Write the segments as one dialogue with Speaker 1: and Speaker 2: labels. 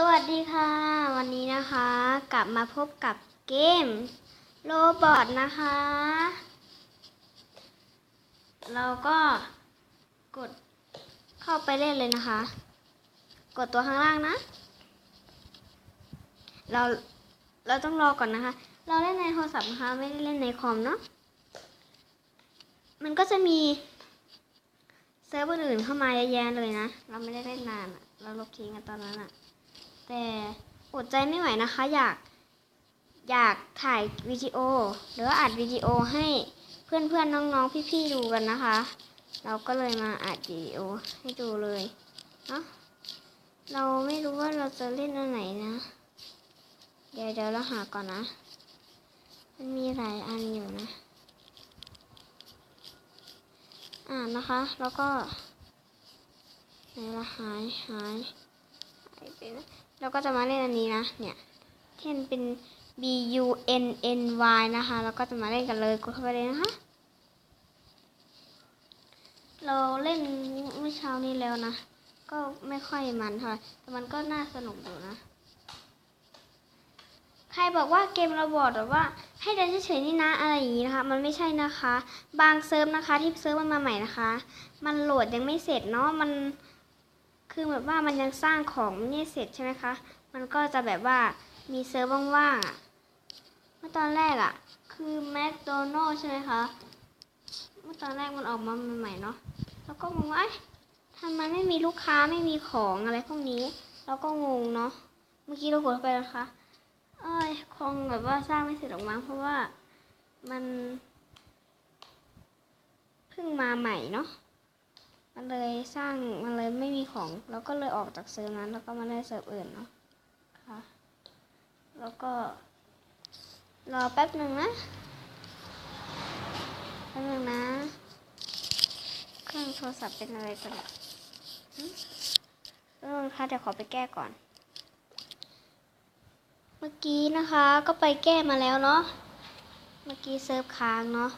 Speaker 1: สวัสดีค่ะ วันนี้นะคะ กลับมาพบกับเกมโรบอทนะคะ เราก็กดเข้าไปเล่นเลยนะคะ กดตัวข้างล่างนะ เราเราต้องรอก่อนนะคะ เราเล่นในโทรศัพท์นะคะไม่ได้เล่นในคอมเนาะมันก็จะมีเซิร์ฟอื่นเข้ามาเยอะแยะเลยนะ เราไม่ได้เล่นนานเราลบทิ้งกันตอนนั้นอะ แต่อดใจไม่ไหวนะคะ อยาก อยากถ่ายวิดีโอ หรืออัดวิดีโอให้เพื่อนๆน้องๆพี่ๆดูกันนะคะ เราก็เลยมาอัดวิดีโอให้ดูเลยเนาะเราไม่รู้ว่าเราจะเล่นอันไหนนะ เดี๋ยวเดี๋ยวเราหาก่อนนะ มันมีหลายอันอยู่นะ อ่านะคะ แล้วก็ไหนละหายหายหายไปนะ เราก็จะมาเล่นอันนี้นะ เนี่ยที่นเป็น B U N N Y นะคะ แล้วก็จะมาเล่นกันเลย กดเข้าไปเลยนะคะ เราเล่นเมื่อเช้านี้แล้วนะ ก็ไม่ค่อยมันเท่าไหร่ แต่มันก็น่าสนุกอยู่นะ ใครบอกว่าเกมเราบอดหรือว่า ให้เดินเฉยๆนี่นะ อะไรอย่างนี้นะคะ มันไม่ใช่นะคะ บางเซิร์ฟนะคะที่เซิร์ฟมันมาใหม่นะคะ มันโหลดยังไม่เสร็จเนาะ มัน คือแบบว่ามันยังสร้างของไม่เสร็จใช่ไหมคะ มันก็จะแบบว่ามีเซิร์ฟว่างๆอะ เมื่อตอนแรกอะ คือแมคโดนัลใช่ไหมคะ เมื่อตอนแรกมันออกมาใหม่ๆเนาะ แล้วก็งงว่าเอ๊ะทำไมไม่มีลูกค้าไม่มีของอะไรพวกนี้เราก็งงเนาะ เมื่อกี้เรากดเข้าไปนะคะเอ้ยคงแบบว่าสร้างไม่เสร็จหรอกมั้งเพราะว่ามันเพิ่งมาใหม่เนาะ มันเลยสร้างมันเลยไม่มีของแล้วก็เลยออกจากเซิร์ฟนั้น แล้วก็มาเล่นเซิร์ฟอื่นเนาะค่ะ แล้วก็ รอแป๊บหนึ่งนะแป๊บหนึ่งนะ เครื่องโทรศัพท์เป็นอะไรกันเนี่ยหึแป๊บนึงค่ะเดี๋ยวขอไปแก้ก่อน เมื่อกี้นะคะก็ไปแก้มาแล้วเนาะเมื่อกี้เซิร์ฟค้างเนาะ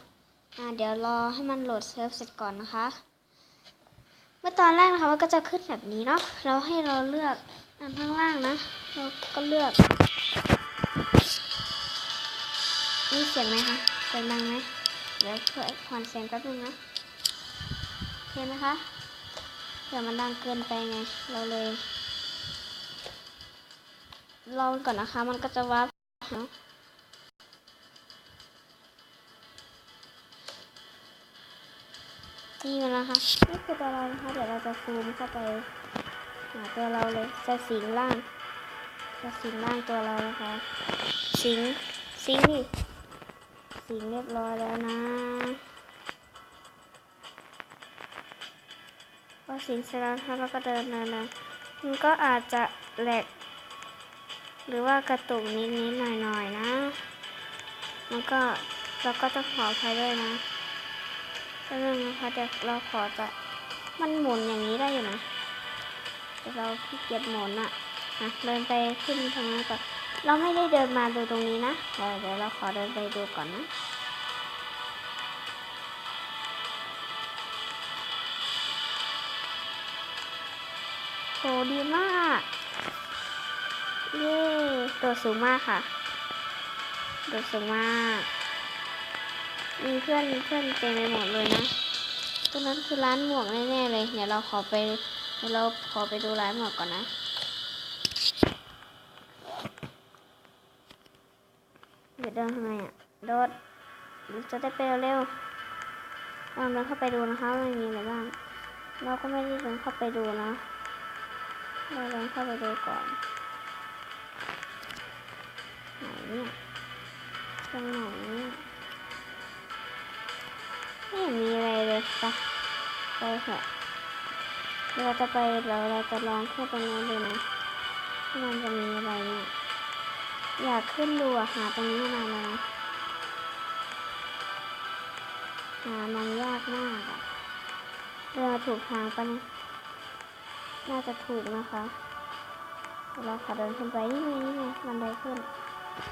Speaker 1: อ่าเดี๋ยวรอให้มันโหลดเซิร์ฟเสร็จก่อนนะคะ เมื่อตอนแรกนะคะมันก็จะขึ้นแบบนี้เนาะเราให้เราเลือกอันข้างล่างนะ เราก็เลือกนี่เสียงไหมคะเสียงดังไหมเดี๋ยวเพื่อผ่อนเสียงแป๊บนึงนะเห็นไหมคะเดี๋ยวมันดังเกินไปไง เราเลยรองก่อนนะคะ มันก็จะวับเนาะ นี่มันนะคะนี่คือตัวเรานะคะเดี๋ยวเราจะซูมเข้าไปหาตัวเราเลยจะสิงล่างจะสิงล่างตัวเรานะคะสิงสิงนี่สิงเรียบร้อยแล้วนะพอสิงเสร็จแล้วนะคะเราก็เดินเดินเดินมันก็อาจจะแหลกหรือว่ากระตุกนิดนิดหน่อยหน่อยๆนะ มันก็เราก็จะขออภัยด้วยนะ ก็เรื่องนะคะเดี๋ยวเราขอจะมันหมุนอย่างนี้ได้อยู่นะ แต่เราขี้เกียจหมุนอะนะเดินไปขึ้นทางนั้นก่อนเราไม่ได้เดินมาดูตรงนี้นะเดี๋ยวเราขอเดินไปดูก่อนนะโหดีมาก เย้โดดสูงมากค่ะโดดสูงมาก มีเพื่อนเพื่อนเต็มไปหมดเลยนะตรงนั้นคือร้านหมวกแน่ๆเลยเดี๋ยวเราขอไปเดี๋ยวเราขอไปดูร้านหมวกก่อนนะเดี๋ยวเดินทำไมอะโดดจะได้ไปเร็วๆลองเดินเข้าไปดูนะคะว่ามันมีอะไรบ้างเราก็ไม่ได้เดินเข้าไปดูนะเราเดินเข้าไปดูก่อนไหนเนี่ยตรงไหน ไปเถอะเราจะไปเราเราจะลองขึ้นตรงนี้นดูนะวันจะมีอะไรเนี่ยอยากขึ้นดูอะหาตรงนี้มานานแล้วนะหามันยากมากอะเดินมาถูกทางปะเนี่ยน่าจะถูกนะคะเราขอเดินขึ้นไปนี่ไงนี่ไงบันไดขึ้น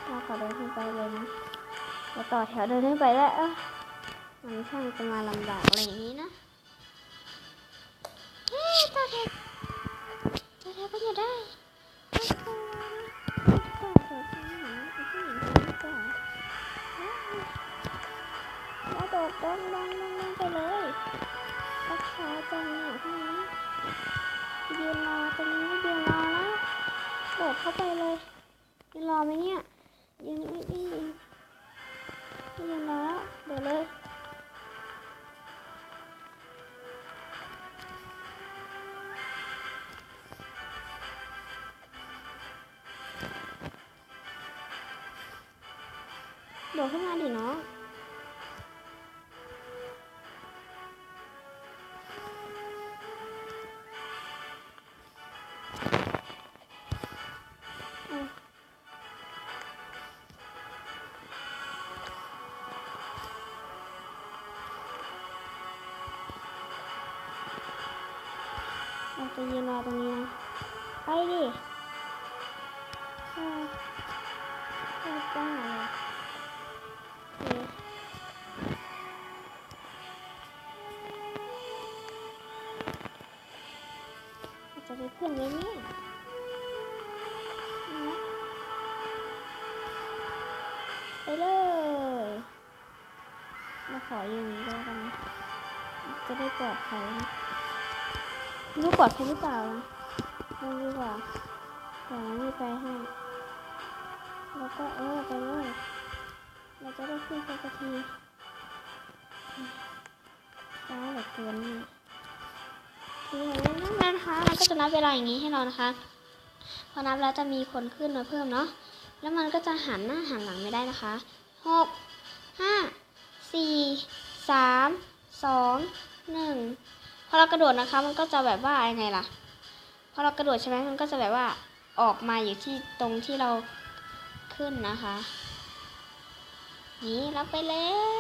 Speaker 1: เราขอเดินขึ้นไปเลยนะเดี๋ยวต่อแถวเดินขึ้นไปแล้วเออมันช่างจะมาลำบากอะไรอย่างนี้นะ ก็จะได้แล้วโดดลงลงลงลงไปเลยรักษาตรงนี้ข้างนี้ยืนรอตรงนี้ยืนรอนะโดดเข้าไปเลยยืนรอไหมเนี่ยยืนยืนยืนยืนรอเดี๋ยวเลย โดดขึ้นมาดิน้องเราจะยืนรอตรงนี้นะ ไปดิ เราจะไปเพื่อนไหมเนี่ไปเลย มาขออย่างนี้ก็กัน จะได้ปลอดภัยรู้ปลอดภัยหรือเปล่านะลองดีกว่าเดี๋ยวไม่ไปให้ แล้วก็เออไปเลย เราจะได้ขึ้นสักทีช้าเหลือเกินนี่ นั้นนะคะมันก็จะนับเวลาอย่างนี้ให้เรานะคะ พอนับแล้วจะมีคนขึ้นมาเพิ่มเนาะแล้วมันก็จะหันหน้าหันหลังไม่ได้นะคะหกห้าสี่สามสองหนึ่งพอเรากระโดดนะคะ มันก็จะแบบว่ายังไงล่ะพอเรากระโดดใช่ไหมมันก็จะแบบว่าออกมาอยู่ที่ตรงที่เราขึ้นนะคะ นี่รับไปแล้ว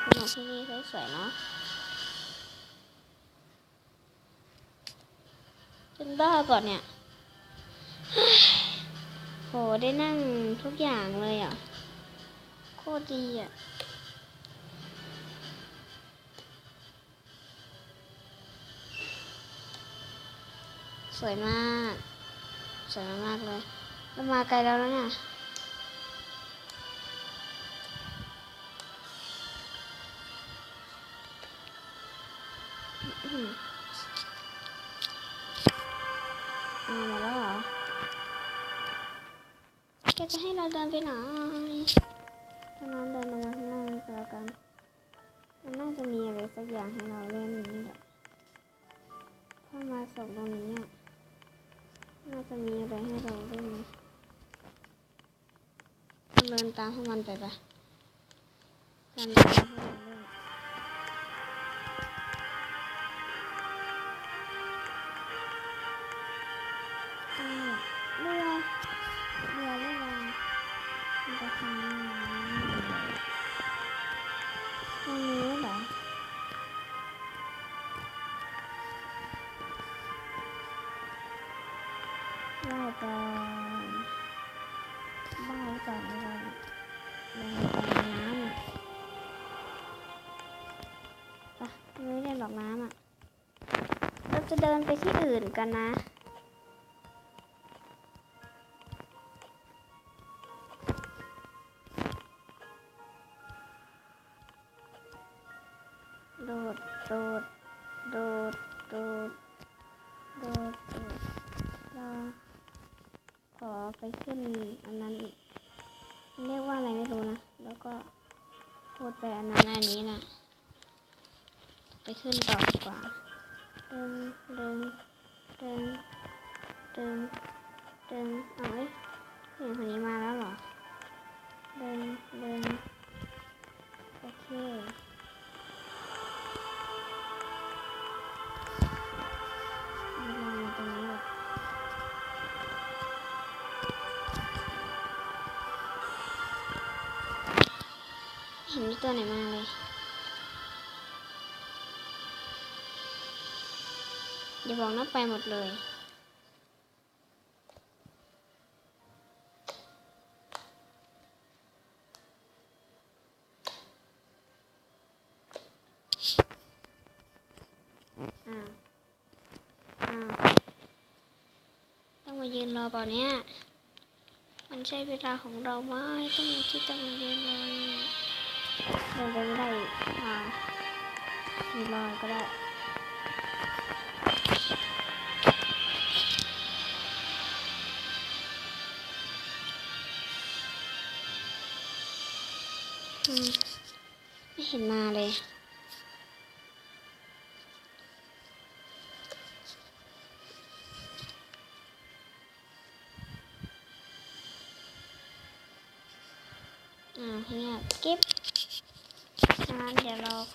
Speaker 1: เดี๋ยวคุณหมที่นี่สวยๆเนาะเป็นบ้าก่อนเนี่ยโหได้นั่งทุกอย่างเลยอะ โคตรดีอะสวยมาก สวยมากๆเลยเรามาไกลแล้วนะเนี่ย เราเดินไปไหนถ้าน้องเดินลงมาข้างล่างก็แล้วกันมันน่าจะมีอะไรสักอย่างให้เราเล่นนี่แหละถ้ามาส่งตรงนี้อะน่าจะมีอะไรให้เราเล่นนะเดินตามพวกมันไปปะการเดินให้เราเล่นอ่าเรือเรือเรือ มันจะทำยังไงตรงนี้เหรอว่ายก่อนว่ายก่อนเลยลงไปนน้ำอะไปไม่ได้หรอกน้ำอะ เราจะเดินไปที่อื่นกันนะ ดดโดดโดดโดเราขอไปขึ้นอันนั้นอีกเรียกว่าอะไรไม่รู้นะ แล้วก็พูดไปอันนั้นอันนี้นะไปขึ้นต่อดีกว่าเดินเดินเดินเดินเดินเอาไว้ยเห็นคนนี้มา ตัวไหนมาเลยอย่าบอกนะไปหมดเลยอ้าอ้าต้องมายืนรอเปล่าเนี่ย มันใช่เวลาของเราไหมต้องมาที่ต้องมายืนรอ เนี่ยเดินไปไม่ได้อีกอ่าวมีรอยก็ได้ไม่เห็นมาเลย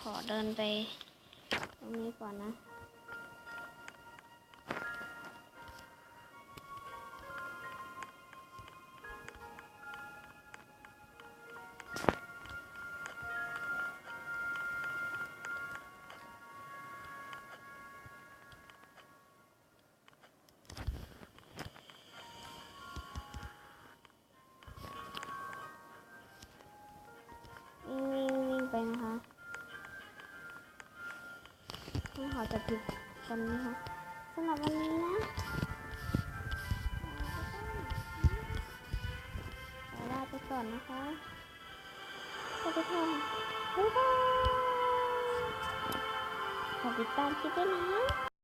Speaker 1: ขอเดินไปตรงนี้ก่อนนะ ต้องขอจะปิดกันนะคะสำหรับวันนี้นะขอลาไปก่อนนะคะสวัสดีค่ะบ๊ายบายขอติดตามคลิปด้วยนะ